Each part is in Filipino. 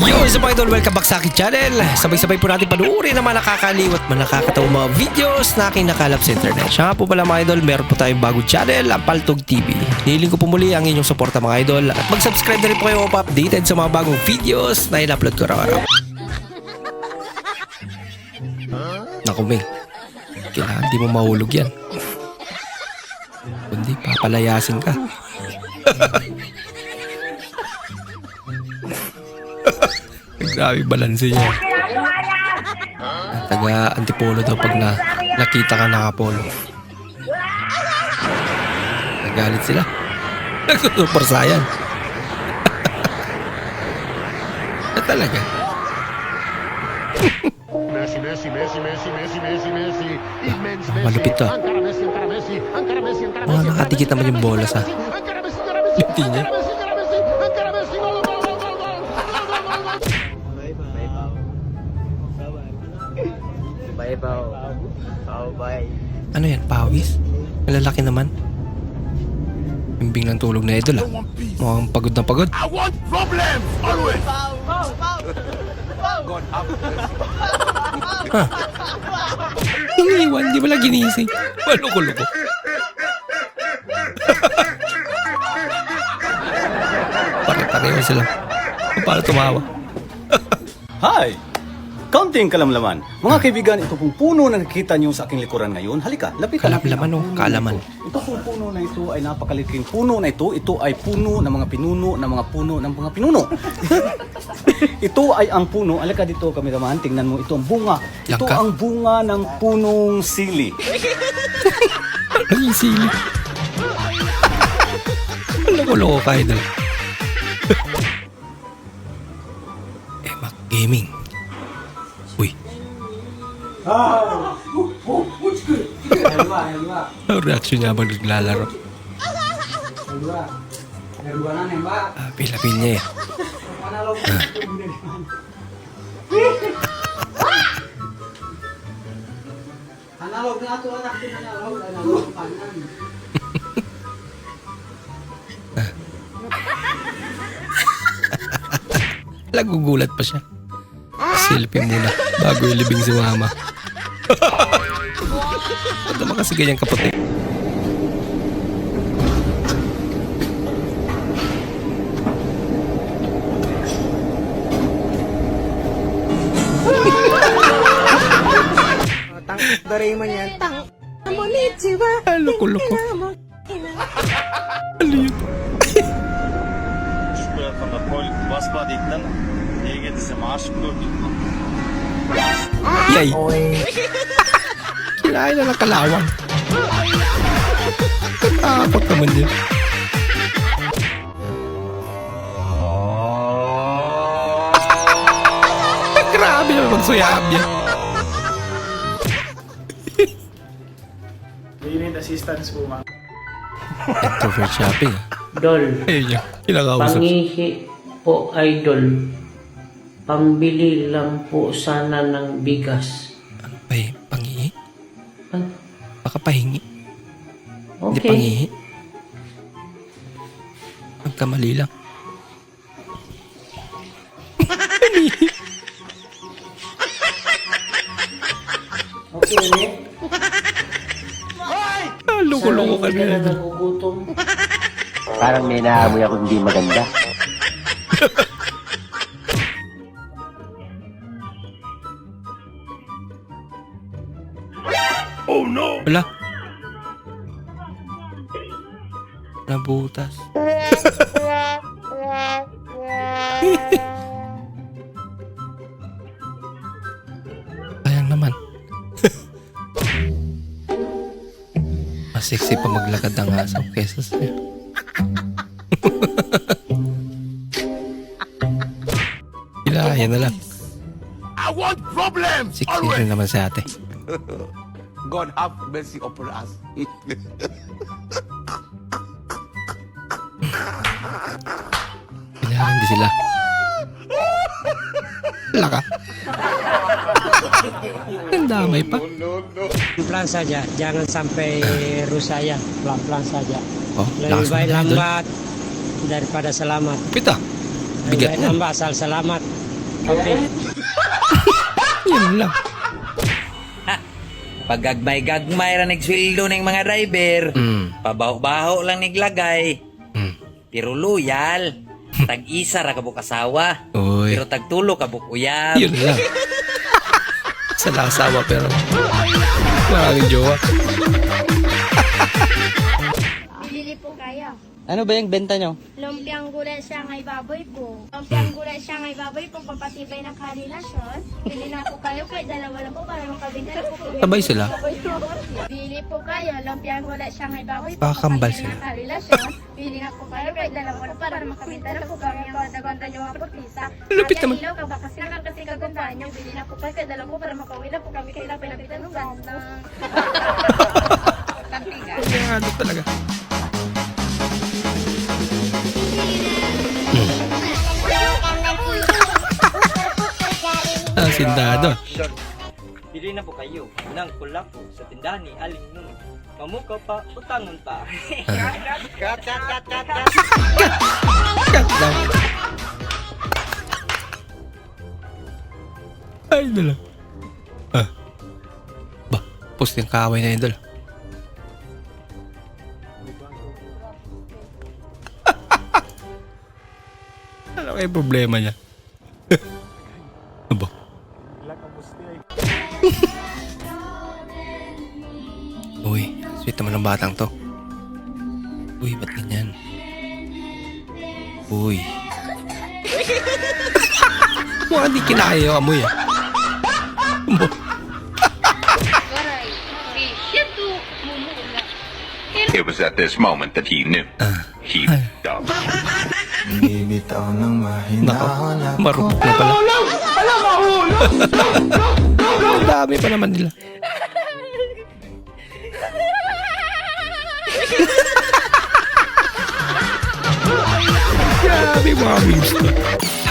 Yo, sa mga idol, welcome back sa aking channel. Sabay-sabay po natin panuorin ang mga nakakaliw at nakakatawang mga videos na aking nakalap sa internet. Siya nga po pala mga idol, meron po tayong bagong channel, ang Paltog TV. Nihiling ko po muli ang inyong suporta mga idol at mag-subscribe na rin po kayo pa updated sa mga bagong videos na in-upload ko araw-araw. Naku, Ming. Kailangan di mo mahulog yan. Kundi papalayasin ka. Grabe balanse niya. Taga antipolo daw pag na, nakita ka nakapolo. Nagalit sila. Nagsusuper saiyan. na talaga. Messi, Messi, Messi, Messi, Messi, Messi, Messi. Immens Messi. Malupit to. Mga nakatikit naman yung bola sa. Hindi niya. Bao, bye. Ano yan, pawis? Malalaki naman. Bimbing ng tulog na idol ah. Mukhang pagod na pagod. I want problems always. Iniwan, di ba lang ginising? Maloko-loko. Pare-pareho sila. Paano tumawa? Hi! Kaunting kalamlaman. Mga kaibigan, ito pong puno na nakikita niyo sa aking likuran ngayon. Halika, lapitan natin Kalamlaman, puno Kaalaman. ito. Ito pong puno na ito ay napakaliking puno na ito. Ito ay puno ng mga pinuno ng mga puno ng mga pinuno. ito ay ang puno. Alika dito, kameraman. Tingnan mo, ito ang bunga. Ito Langka. ang bunga ng punong sili. Yung sili? Loko-loko ka, idol. eh, Mac Gaming. Uy, ang reaction niya habang naglalaro. Ah, pilapil niya eh. Analog na ito, anak ko analog. Analog panan. Nagugulat pa siya. Selfie muna bago ilibing si mama. Ba't naman kasi ganyan kaputi? Tang, Doraemon yan. Tang, Konnichiwa. Loko-loko. Ano yun? Şurada pol basma dikten Ege dizim aşık gördük. Yay! Kinain na ng kalawang. Takot naman yun. Grabe naman magsuyab niya. You need assistance po, ma'am. Introvert shopping. Dol, Ayun niya. Kinakausap. pangihi po idol. Pambili lang po sana ng bigas. Ano pa eh? Pangihi? Ah, Baka pahingi. Hindi Okay. pangihi. Magkamali lang. Okay, ne? Ah, loko-loko ka Hindi na nagugutom. Parang may naamoy ako hindi maganda. Wala. Nabutas. Sayang naman. Mas sexy pa maglakad ang aso kesa sa'yo. Ilaya na lang. I want problems Sexy rin naman sa ate. God have mercy upon us. Kailangan di sila. Wala ka. Ang damay pa. Pelan saja, jangan sampai rusak ya, pelan-pelan saja. Oh, Lebih lakas baik naman idol. lambat daripada selamat. Pita. Lebih Bigat baik na. lambat asal selamat. Okay. Yun lang. Pag gagmay-gagmay ra nagsweldo ng mga driver, Mm. pabaho-baho lang niglagay. Mm. Pero loyal. Tag-isa ra kabuk asawa. Uy. Pero tagtulo kabuk uyab. Yun lang. Sa asawa pero maraming jowa. Ano ba yung benta nyo? Lumpiang gulay siya ngay baboy po. Lumpiang gulay siya ngay baboy po papatibay ng karelasyon. Bili na po kayo kay dalawa lang po para makabenta na po. Sabay sila. Bili po kayo. Lumpiang gulay siya ngay baboy po Pakakambal papatibay sila. ng karelasyon. Bili na po kayo kay dalawa lang po para makabenta na po kami ang kadaganda nyo nga po pisa. Lupit naman. Ilaw ka ba kasi naman kasi kagandaan nyo. Bili na po kayo kay dalawa po para makauwi na po kami kay ilang pinabitan ng ganda. Kaya ano talaga. Ah, sindado. Bili na po kayo ng kulak po sa tindahan ni Aling Nung. Mamukaw pa, utangon pa. Cut lang. Ay, dala. Ah. Ba, post yung kaaway na yun, dala. Ano kaya problema niya? Aba. Uy, sweet naman ng batang to. Uy, ba't ganyan? Uy. Mukhang di kinaya yung amoy ah. Mo. It was at this moment that he knew. He dumb. Nako, marupok na pala. Ang dami pa naman nila. Grabe mga memes to.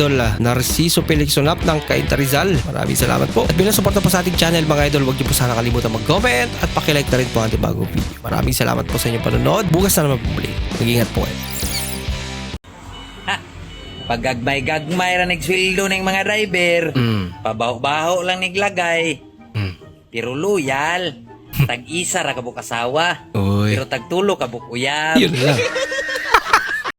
uh, Narciso Pelixonap ng Cainta Rizal. Maraming salamat po. At bilang suporta po sa ating channel mga idol, huwag niyo po sana kalimutan mag-comment at pakilike na rin po ang ating bagong video. Maraming salamat po sa inyong panonood. Bukas na naman po muli. Mag-ingat po kayo. Pag gagmay-gagmay ra nagsweldo ng mga driver, Mm. pabaho-baho lang niglagay. Mm. Pero loyal. Tag-isa ra kabuk asawa. Uy. Pero tagtulo kabuk uyab. Yun lang.